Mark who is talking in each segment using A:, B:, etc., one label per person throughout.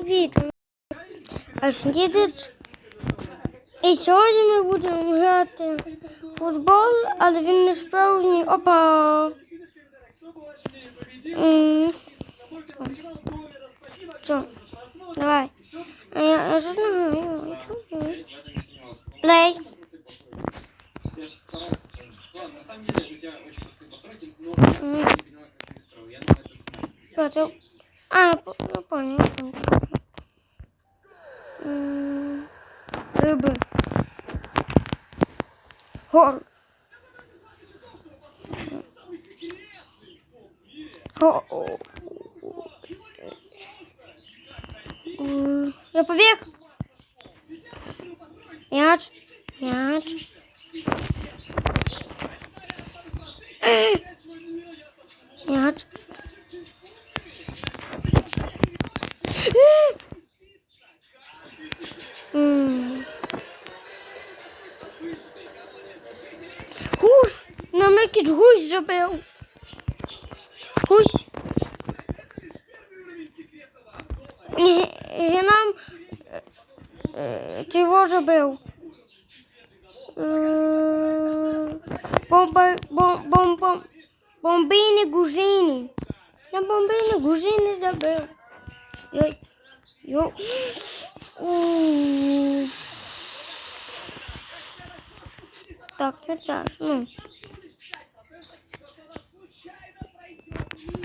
A: Привіт. Аж їдеш. І сьогодні ми будемо грати в футбол, але він не справжній. Опа. Що? Давай. А я, я ж не знаю. Плей.
B: Я же старался. Ладно, Хор... Хор... Я
A: побег. Мяч. Мяч. Якийсь гусь зробив. Гусь. І нам е, чого зробив? Е, бомбини гужини. На бомбини гужини забив. Так, не страшно. Блин,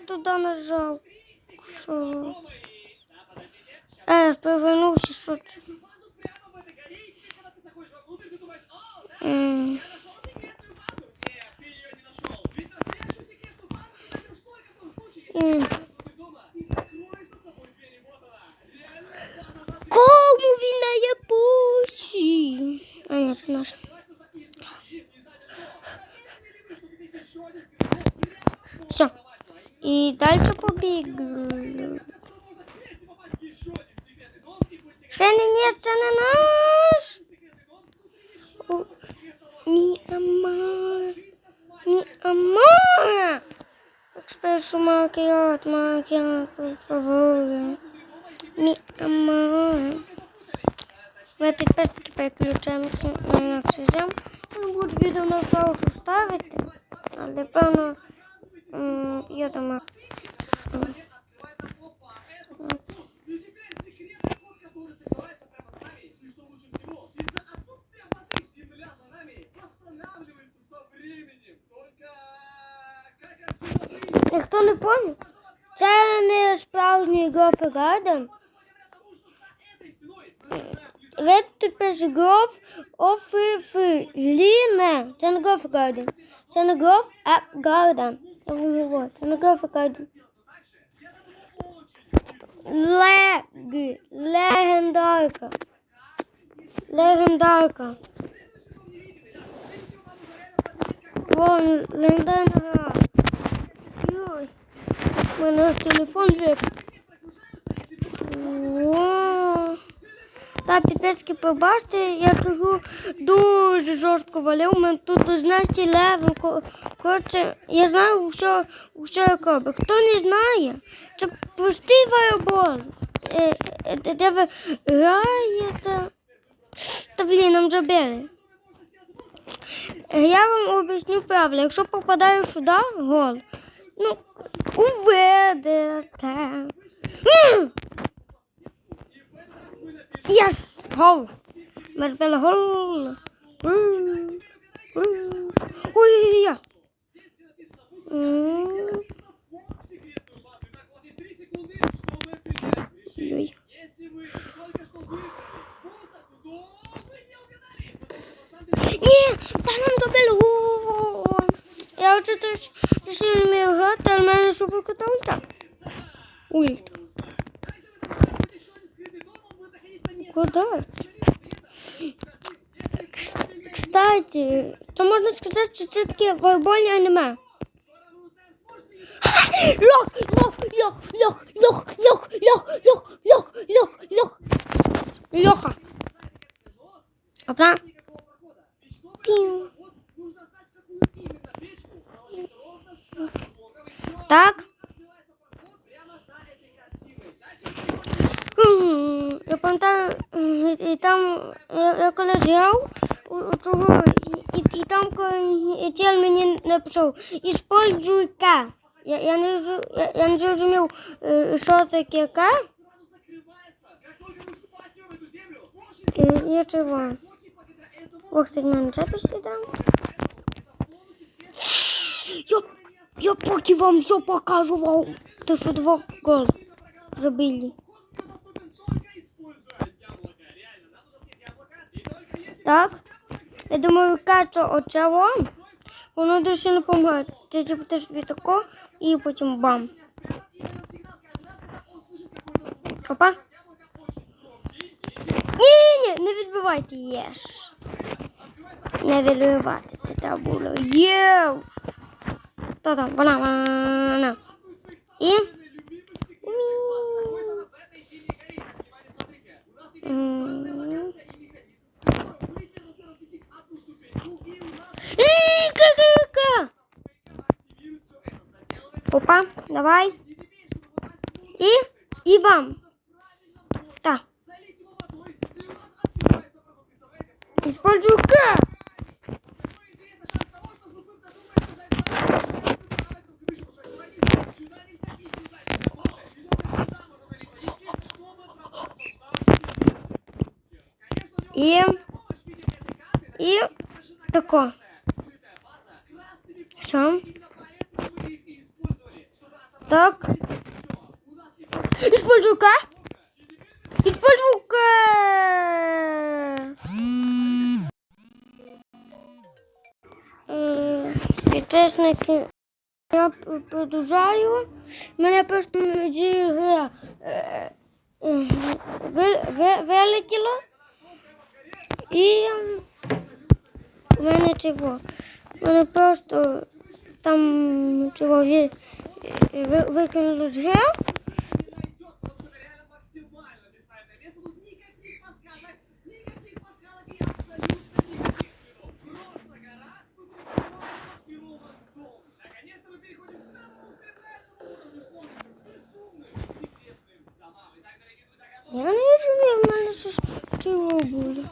A: я туди нажав. Що? Е, повернувся, що це? Mm. М. І далі побіг. Ще не ні, це не наш. О, Мій ама. Мій ама. Спершу макіат, макіат, por favor. Мій ама. Ми підписники переключаємо на інакший жам. Не буду відео на паузу ставити, але певно я думаю. Ніхто не поняв? Це не справжній Гофе Гарден. Ви тут пише Гоф Офіфліне. Це не Гофе Гарден. Це не Гоф а Гарден. Я вам говорю, це не Гофе Гарден. Лег. Легендарка. Легендарка. Вон, легендарна гра. Йой. У мене телефон вип. Та підписки побачите, я того дуже жорстко валив. У мене тут знаєте левел. Ко- Коротше, я знаю все, все як робить. Хто не знає, це простий фаербол. Е, е, де- ви граєте. Та блін, нам забили. Е, Я вам об'ясню правильно. Якщо попадаю сюди, гол. Ну, уведете. Єс! Гол! Ми збили гол. Ой-ой-ой. Ой. Ні, та нам зробили гол. Я оце теж сильно вмію грати, але в мене супер кота ульта. Ульта. Куда? Кстати, то можна сказати, що це таке волейбольне аніме. Льох, льох, льох, льох, льох, льох, льох, льох, льох, льох, льох. Льоха. Опа. Так. Я пам'ятаю, і, там я, коли грав у, цього, і, і, там тіл мені написав, іспользуй К. Я не я, я не зрозумів, е, що таке яка. Е, я чего? Ох ты, на записи дам. Я, я поки вам все покажу, то что два гол забили. Так, я думаю, качу от чего? Воно дуже не допомагає. Це типу ти собі тако і потім бам. Опа. Ні, ні, не відбивайте, єш. Не відбивайте це табуло. було. Є. Хто там? Вона, вона. І. Опа, давай. И, и бам. Да. Использую К. И... И... Такое. Все. Так. Используй-ка. Используй-ка. Підписники. Я продовжаю. Мене просто гра е, е, вилетіло. І у мене чого? У мене просто там чого выкинуть гел. Я не розумію, в мене щось цього буде.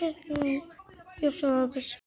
A: 嗯，又说不行。